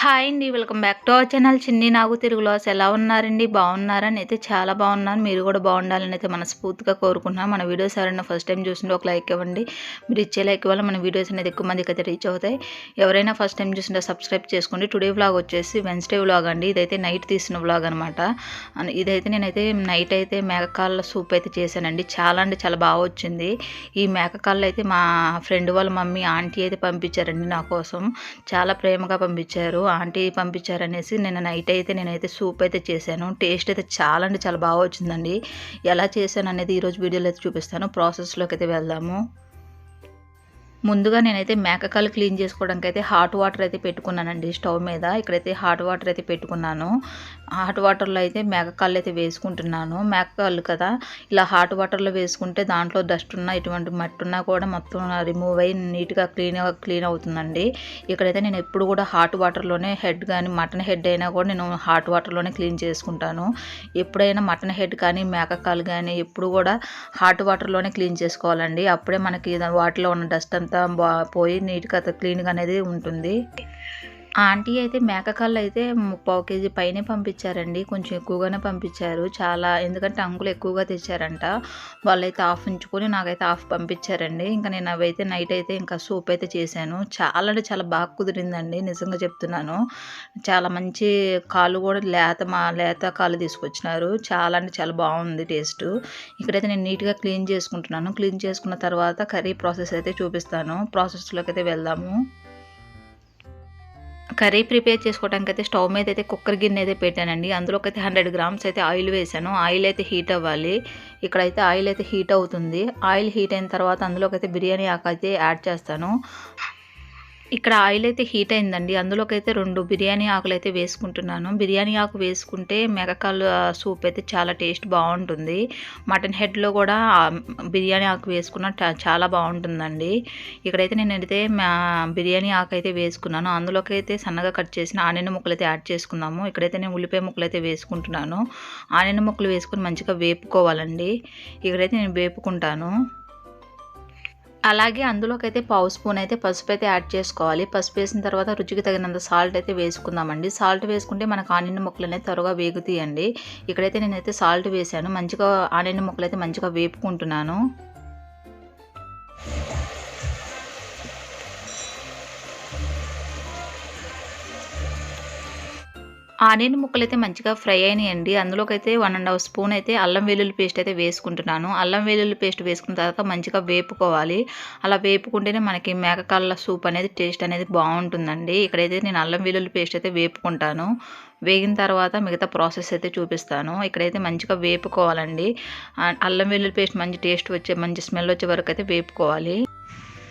Hi అండి welcome back to our channel. చిన్ని నాగు తిరుగులో ఎలా ఉన్నారండి? బాగున్నారని అయితే చాలా బాగున్నాను. మీరు కూడా బాగుండాలని అయితే మనస్ఫూర్తిగా కోరుకుంటున్నాను. మన వీడియోస్ ఎవరైనా ఫస్ట్ టైం చూసింటే ఒక లైక్ ఇవ్వండి. మీరు ఇచ్చే లైక్ వల్ల మన వీడియోస్ అనేది ఎక్కువ మందికి అయితే రీచ్ అవుతాయి. ఎవరైనా ఫస్ట్ టైం చూసింటే సబ్స్క్రైబ్ చేసుకోండి. టుడే వ్లాగ్ వచ్చేసి వెన్స్డే వ్లాగ్ అండి. ఇదైతే నైట్ తీసిన వ్లాగ్ అనమాట ఇదైతే నేనైతే నైట్ అయితే మేకకాళ్ళ సూప్ అయితే చేశానండి. చాలా అంటే చాలా బాగా వచ్చింది. ఈ మేకకాళ్ళు అయితే మా ఫ్రెండ్ వాళ్ళ మమ్మీ ఆంటీ అయితే పంపించారండి నా కోసం. చాలా ప్రేమగా పంపించారు. ఆంటీ పంపించారనేసి నేను నైట్ అయితే నేనైతే సూప్ అయితే చేశాను. టేస్ట్ అయితే చాలా అంటే చాలా బాగా వచ్చిందండి. ఎలా చేశాను అనేది ఈరోజు వీడియోలో అయితే చూపిస్తాను. ప్రాసెస్లోకి అయితే వెళ్దాము. ముందుగా నేనైతే మేకకాలు క్లీన్ చేసుకోవడానికి అయితే హాట్ వాటర్ అయితే పెట్టుకున్నానండి స్టవ్ మీద. ఇక్కడైతే హాట్ వాటర్ అయితే పెట్టుకున్నాను. హాట్ వాటర్లో అయితే మేకకాళ్ళు అయితే వేసుకుంటున్నాను. మేకకాళ్ళు కదా. ఇలా హాట్ వాటర్లో వేసుకుంటే దాంట్లో డస్ట్ ఉన్న ఇటువంటి మట్టి ఉన్నా కూడా మొత్తం రిమూవ్ అయ్యి నీట్గా క్లీన్గా క్లీన్ అవుతుందండి. ఇక్కడైతే నేను ఎప్పుడు కూడా హాట్ వాటర్లోనే హెడ్ కానీ మటన్ హెడ్ అయినా కూడా నేను హాట్ వాటర్లోనే క్లీన్ చేసుకుంటాను. ఎప్పుడైనా మటన్ హెడ్ కానీ మేకకాలు కానీ ఎప్పుడు కూడా హాట్ వాటర్లోనే క్లీన్ చేసుకోవాలండి. అప్పుడే మనకి వాటిలో ఉన్న డస్ట్ అంతా పోయి నీట్గా క్లీన్గా అనేది ఉంటుంది. ఆంటీ అయితే మేకకళ్ళు అయితే పావు కేజీ పైనే పంపించారండి. కొంచెం ఎక్కువగానే పంపించారు. చాలా ఎందుకంటే అంకులు ఎక్కువగా తెచ్చారంట. వాళ్ళైతే ఆఫ్ ఉంచుకొని నాకైతే ఆఫ్ పంపించారండి. ఇంకా నేను అవైతే నైట్ అయితే ఇంకా సూప్ అయితే చేశాను. చాలా అంటే చాలా బాగా కుదిరిందండి. నిజంగా చెప్తున్నాను. చాలా మంచి కాలు కూడా లేత మా లేత కాలు తీసుకొచ్చినారు. చాలా అంటే చాలా బాగుంది టేస్ట్. ఇక్కడైతే నేను నీట్గా క్లీన్ చేసుకుంటున్నాను. క్లీన్ చేసుకున్న తర్వాత కర్రీ ప్రాసెస్ అయితే చూపిస్తాను. ప్రాసెస్లోకి అయితే వెళ్దాము. కర్రీ ప్రిపేర్ చేసుకోవడానికి అయితే స్టవ్ మీద అయితే కుక్కర్ గిన్నె అయితే పెట్టానండి. అందులోకి అయితే హండ్రెడ్ గ్రామ్స్ అయితే ఆయిల్ వేసాను ఆయిల్ అయితే హీట్ అవ్వాలి. ఇక్కడైతే ఆయిల్ అయితే హీట్ అవుతుంది. ఆయిల్ హీట్ అయిన తర్వాత అందులోకి అయితే బిర్యానీ ఆకు అయితే యాడ్ చేస్తాను. ఇక్కడ ఆయిల్ అయితే హీట్ అయిందండి. అందులోకి అయితే రెండు బిర్యానీ ఆకులు అయితే వేసుకుంటున్నాను. బిర్యానీ ఆకు వేసుకుంటే మెగకాలు సూప్ అయితే చాలా టేస్ట్ బాగుంటుంది. మటన్ హెడ్లో కూడా బిర్యానీ ఆకు వేసుకున్న చాలా బాగుంటుందండి. ఇక్కడైతే నేను అయితే బిర్యానీ ఆకు అయితే వేసుకున్నాను. అందులోకి అయితే సన్నగా కట్ చేసిన ఆనియన్ ముక్కలు అయితే యాడ్ చేసుకుందాము. ఇక్కడైతే నేను ఉల్లిపాయ ముక్కలు అయితే వేసుకుంటున్నాను. ఆనియన్ ముక్కలు వేసుకుని మంచిగా వేపుకోవాలండి. ఇక్కడైతే నేను వేపుకుంటాను. అలాగే అందులోకి అయితే పావు స్పూన్ అయితే పసుపు అయితే యాడ్ చేసుకోవాలి. పసుపు వేసిన తర్వాత రుచికి తగినంత సాల్ట్ అయితే వేసుకుందామండి. సాల్ట్ వేసుకుంటే మనకు ఆనియన్ ముక్కలు అనేది త్వరగా వేగుతాయండి. ఇక్కడైతే నేనైతే సాల్ట్ వేసాను మంచిగా ఆనియన్ ముక్కలు అయితే మంచిగా వేపుకుంటున్నాను. ఆనియన్ ముక్కలు అయితే మంచిగా ఫ్రై అయినాయండి. అందులోకి అయితే వన్ అండ్ హాఫ్ స్పూన్ అయితే అల్లం వెల్లుల్లి పేస్ట్ అయితే వేసుకుంటున్నాను. అల్లం వెల్లుల్లి పేస్ట్ వేసుకున్న తర్వాత మంచిగా వేపుకోవాలి. అలా వేపుకుంటేనే మనకి మేకకాళ్ళ సూప్ అనేది టేస్ట్ అనేది బాగుంటుందండి. ఇక్కడైతే నేను అల్లం వెల్లుల్లి పేస్ట్ అయితే వేపుకుంటాను. వేగిన తర్వాత మిగతా ప్రాసెస్ అయితే చూపిస్తాను. ఇక్కడైతే మంచిగా వేపుకోవాలండి. అల్లం వెల్లుల్లి పేస్ట్ మంచి టేస్ట్ వచ్చే మంచి స్మెల్ వచ్చే వరకు అయితే వేపుకోవాలి.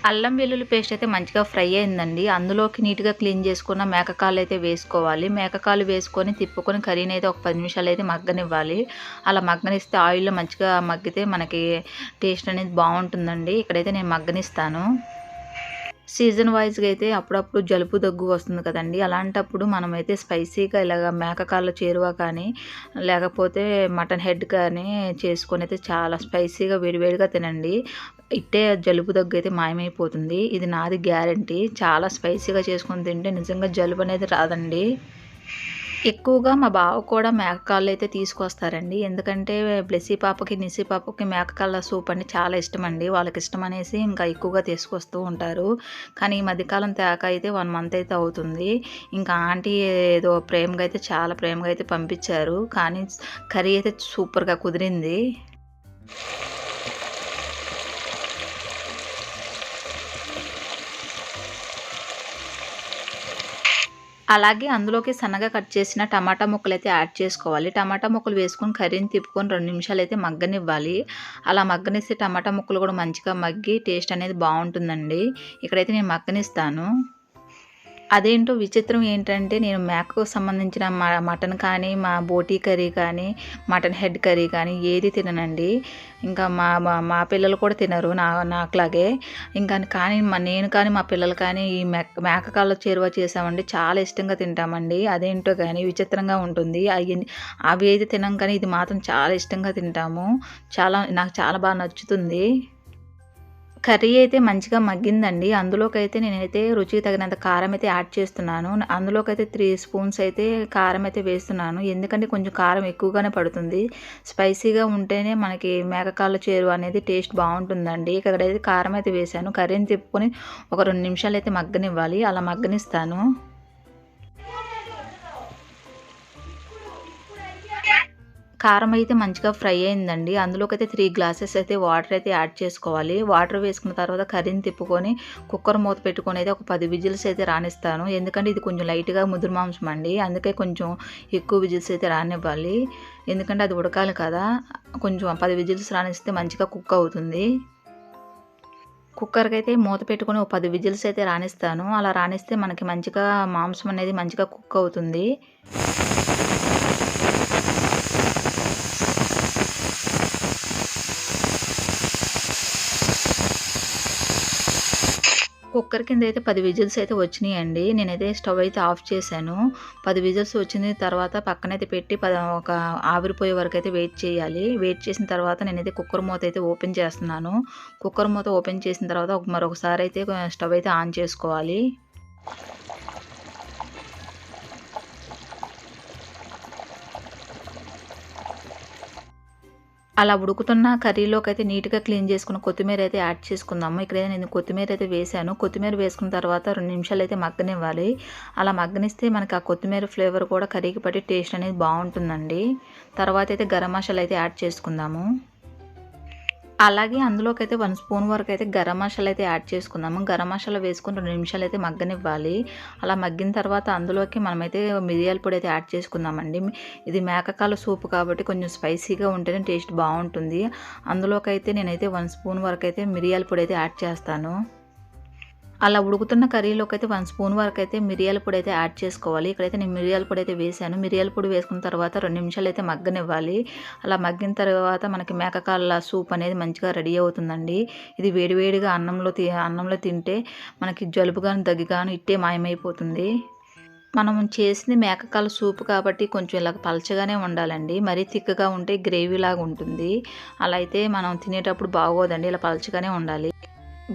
అల్లం వెల్లుల్లి పేస్ట్ అయితే మంచిగా ఫ్రై అయిందండి. అందులోకి నీట్గా క్లీన్ చేసుకున్న మేకకాలు అయితే వేసుకోవాలి. మేకకాలు వేసుకొని తిప్పుకొని కర్రీని అయితే ఒక పది నిమిషాలు అయితే మగ్గనివ్వాలి. అలా మగ్గనిస్తే ఆయిల్లో మంచిగా మగ్గితే మనకి టేస్ట్ అనేది బాగుంటుందండి. ఇక్కడైతే నేను మగ్గనిస్తాను. సీజన్ వైజ్గా అయితే అప్పుడప్పుడు జలుబు దగ్గు వస్తుంది కదండి. అలాంటప్పుడు మనమైతే స్పైసీగా ఇలాగ మేకకాళ్ళ చేరువ కానీ లేకపోతే మటన్ హెడ్ కానీ చేసుకొని అయితే చాలా స్పైసీగా వేడివేడిగా తినండి. ఇట్టే జలుబు దగ్గు అయితే మాయమైపోతుంది. ఇది నాది గ్యారంటీ. చాలా స్పైసీగా చేసుకొని తింటే నిజంగా జలుబు అనేది రాదండి. ఎక్కువగా మా బావ కూడా మేకకాళ్ళు అయితే తీసుకొస్తారండి. ఎందుకంటే బ్లెస్సీ పాపకి నిసి పాపకి మేకకాళ్ళ సూప్ అంటే చాలా ఇష్టం అండి వాళ్ళకి ఇష్టం అనేసి ఇంకా ఎక్కువగా తీసుకొస్తూ ఉంటారు. కానీ ఈ మధ్యకాలం తేక అయితే వన్ మంత్ అయితే అవుతుంది. ఇంకా ఆంటీ ఏదో ప్రేమగా అయితే చాలా ప్రేమగా అయితే పంపించారు. కానీ కర్రీ అయితే సూపర్గా కుదిరింది. అలాగే అందులోకి సన్నగా కట్ చేసిన టమాటా ముక్కలు అయితే యాడ్ చేసుకోవాలి. టమాటా ముక్కలు వేసుకొని కర్రీని తిప్పుకొని రెండు నిమిషాలు అయితే మగ్గనివ్వాలి. అలా మగ్గనిస్తే టమాటా ముక్కలు కూడా మంచిగా మగ్గి టేస్ట్ అనేది బాగుంటుందండి. ఇక్కడైతే నేను మగ్గనిస్తాను. అదేంటో విచిత్రం ఏంటంటే నేను మేకకు సంబంధించిన మటన్ కానీ మా బోటీ కర్రీ కానీ మటన్ హెడ్ కర్రీ కానీ ఏది తిననండి. ఇంకా మా మా పిల్లలు కూడా తినరు నా నాకులాగే. ఇంకా కానీ మా నేను కానీ మా పిల్లలు కానీ ఈ మేక మేకకాళ్ళ చేరువ చేసామండి చాలా ఇష్టంగా తింటామండి. అదేంటో కానీ విచిత్రంగా ఉంటుంది. అవి అవి ఏది తినం కానీ ఇది మాత్రం చాలా ఇష్టంగా తింటాము. చాలా నాకు చాలా బాగా నచ్చుతుంది. కర్రీ అయితే మంచిగా మగ్గిందండి. అందులోకి అయితే నేనైతే రుచికి తగినంత కారం అయితే యాడ్ చేస్తున్నాను. అందులోకైతే త్రీ స్పూన్స్ అయితే కారం అయితే వేస్తున్నాను. ఎందుకంటే కొంచెం కారం ఎక్కువగానే పడుతుంది. స్పైసీగా ఉంటేనే మనకి మేకకాళ్ళ చేరు అనేది టేస్ట్ బాగుంటుందండి. ఇక్కడైతే కారం అయితే వేసాను కర్రీని తిప్పుకొని ఒక రెండు నిమిషాలు అయితే మగ్గనివ్వాలి. అలా మగ్గనిస్తాను. కారం అయితే మంచిగా ఫ్రై అయిందండి. అందులోకి అయితే త్రీ గ్లాసెస్ అయితే వాటర్ అయితే యాడ్ చేసుకోవాలి. వాటర్ వేసుకున్న తర్వాత కర్రీని తిప్పుకొని కుక్కర్ మూత పెట్టుకొని అయితే ఒక పది విజిల్స్ అయితే రానిస్తాను. ఎందుకంటే ఇది కొంచెం లైట్గా ముదురు మాంసం అండి. అందుకే కొంచెం ఎక్కువ విజిల్స్ అయితే రానివ్వాలి. ఎందుకంటే అది ఉడకాలి కదా. కొంచెం పది విజిల్స్ రానిస్తే మంచిగా కుక్ అవుతుంది. కుక్కర్కి అయితే మూత పెట్టుకొని ఒక పది విజిల్స్ అయితే రాణిస్తాను అలా రానిస్తే మనకి మంచిగా మాంసం అనేది మంచిగా కుక్ అవుతుంది. కుక్కర్ కింద అయితే పది విజిల్స్ అయితే వచ్చినాయండి. నేనైతే స్టవ్ అయితే ఆఫ్ చేశాను. పది విజిల్స్ వచ్చిన తర్వాత పక్కనైతే పెట్టి పద ఒక ఆవిరిపోయే వరకు అయితే వెయిట్ చేయాలి. వెయిట్ చేసిన తర్వాత నేనైతే కుక్కర్ మూత అయితే ఓపెన్ చేస్తున్నాను. కుక్కర్ మూత ఓపెన్ చేసిన తర్వాత మరొకసారి అయితే స్టవ్ అయితే ఆన్ చేసుకోవాలి. అలా ఉడుకుతున్న కర్రీలోకి అయితే నీట్గా క్లీన్ చేసుకున్న కొత్తిమీర అయితే యాడ్ చేసుకుందాము. ఇక్కడైతే నేను కొత్తిమీర అయితే వేసాను. కొత్తిమీర వేసుకున్న తర్వాత రెండు నిమిషాలు అయితే మగ్గనివ్వాలి. అలా మగ్గనిస్తే మనకి ఆ కొత్తిమీర ఫ్లేవర్ కూడా కర్రీకి పట్టి టేస్ట్ అనేది బాగుంటుందండి. తర్వాత అయితే గరం మసాలా అయితే యాడ్ చేసుకుందాము. అలాగే అందులోకి అయితే వన్ స్పూన్ వరకు అయితే గరం మసాలా అయితే యాడ్ చేసుకుందాము. గరం మసాలా వేసుకుని రెండు నిమిషాలు అయితే మగ్గనివ్వాలి. అలా మగ్గిన తర్వాత అందులోకి మనమైతే మిరియాల పొడి అయితే యాడ్ చేసుకుందామండి. ఇది మేకకాల సూప్ కాబట్టి కొంచెం స్పైసీగా ఉంటేనే టేస్ట్ బాగుంటుంది. అందులోకి అయితే నేనైతే వన్ స్పూన్ వరకు అయితే మిరియాల పొడి అయితే యాడ్ చేస్తాను. అలా ఉడుకుతున్న కర్రీలోకి అయితే వన్ స్పూన్ వరకు అయితే మిరియాల పొడి అయితే యాడ్ చేసుకోవాలి. ఇక్కడైతే నేను మిరియాల పొడి అయితే వేసాను మిరియాల పొడి వేసుకున్న తర్వాత రెండు నిమిషాలు అయితే మగ్గనివ్వాలి. అలా మగ్గిన తర్వాత మనకి మేకకాళ్ళ సూప్ అనేది మంచిగా రెడీ అవుతుందండి. ఇది వేడివేడిగా అన్నంలో అన్నంలో తింటే మనకి జలుబు కానీ దగ్గు కానీ ఇట్టే మాయమైపోతుంది. మనం చేసింది మేకకాల సూప్ కాబట్టి కొంచెం ఇలా పలచగానే ఉండాలండి. మరీ తిక్కగా ఉంటే గ్రేవీ లాగా ఉంటుంది. అలా అయితే మనం తినేటప్పుడు బాగోదండి. ఇలా పలచగానే ఉండాలి.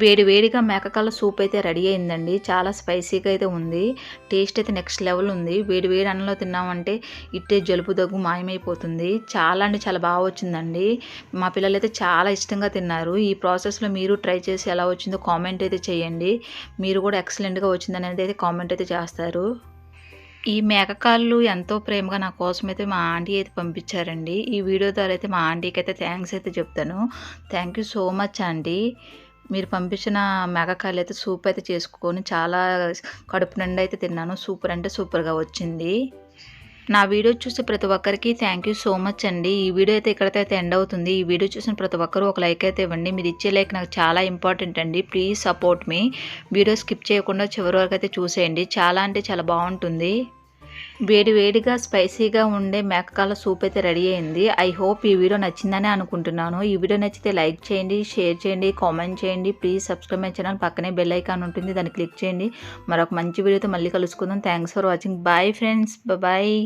వేడి వేడిగా మేకకాల సూప్ అయితే రెడీ అయిందండి. చాలా స్పైసీగా అయితే ఉంది. టేస్ట్ అయితే నెక్స్ట్ లెవెల్ ఉంది. వేడి వేడి అన్నంలో తిన్నామంటే ఇట్టే జలుబు దగ్గు మాయమైపోతుంది. చాలా అంటే చాలా బాగా వచ్చిందండి. మా పిల్లలు అయితే చాలా ఇష్టంగా తిన్నారు. ఈ ప్రాసెస్లో మీరు ట్రై చేసి ఎలా వచ్చిందో కామెంట్ అయితే చేయండి. మీరు కూడా ఎక్సలెంట్గా వచ్చిందనేది అయితే కామెంట్ అయితే చేస్తారు. ఈ మేకకాళ్ళు ఎంతో ప్రేమగా నా కోసం అయితే మా ఆంటీ అయితే పంపించారండి. ఈ వీడియో ద్వారా అయితే మా ఆంటీకి అయితే థ్యాంక్స్ అయితే చెప్తాను. Thank you so much aunty. మీరు పంపించిన మేకకాయలు అయితే సూప్ అయితే చేసుకొని చాలా కడుపు నిండా అయితే తిన్నాను. సూపర్ అంటే సూపర్గా వచ్చింది. నా వీడియో చూసి ప్రతి ఒక్కరికి థ్యాంక్ యూ సో మచ్ అండి. ఈ వీడియో అయితే ఇక్కడైతే అయితే ఎండ్ అవుతుంది. ఈ వీడియో చూసిన ప్రతి ఒక్కరు ఒక లైక్ అయితే ఇవ్వండి. మీరు ఇచ్చే లైక్ నాకు చాలా ఇంపార్టెంట్ అండి. ప్లీజ్ సపోర్ట్ మీ వీడియో స్కిప్ చేయకుండా చివరి వరకు అయితే చూసేయండి. చాలా అంటే చాలా బాగుంటుంది. వేడి వేడిగా స్పైసీగా ఉండే మేకకాల సూప్ అయితే రెడీ అయింది. ఐ హోప్ ఈ వీడియో నచ్చిందని అనుకుంటున్నాను. ఈ వీడియో నచ్చితే లైక్ చేయండి షేర్ చేయండి కామెంట్ చేయండి. ప్లీజ్ సబ్స్క్రైబ్ మై ఛానల్ పక్కనే బెల్ ఐకాన్ ఉంటుంది దాన్ని క్లిక్ చేయండి. మరొక మంచి వీడియోతో మళ్ళీ కలుసుకుందాం. Thanks for watching bye friends bye